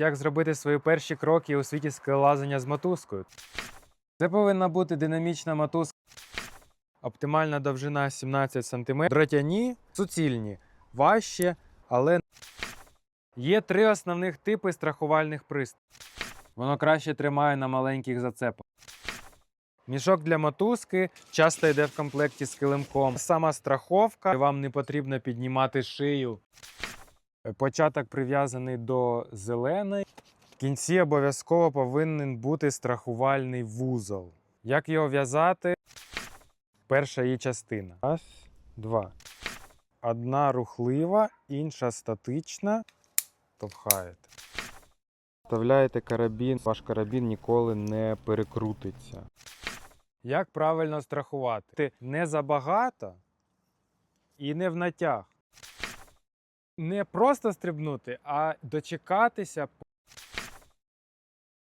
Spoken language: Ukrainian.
Як зробити свої перші кроки у світі скелелазання з мотузкою? Це повинна бути динамічна мотузка. Оптимальна довжина 17 см. Дротяні, суцільні, важче, але є три основних типи страхувальних пристроїв. Воно краще тримає на маленьких зацепах. Мішок для мотузки часто йде в комплекті з килимком. Сама страховка, вам не потрібно піднімати шию. Початок прив'язаний до зеленої. В кінці обов'язково повинен бути страхувальний вузол. Як його в'язати? Перша її частина. Раз, два. Одна рухлива, інша статична. Товхаєте. Вставляєте карабін, ваш карабін ніколи не перекрутиться. Як правильно страхувати? Не забагато і не в натяг. Не просто стрибнути, а дочекатися,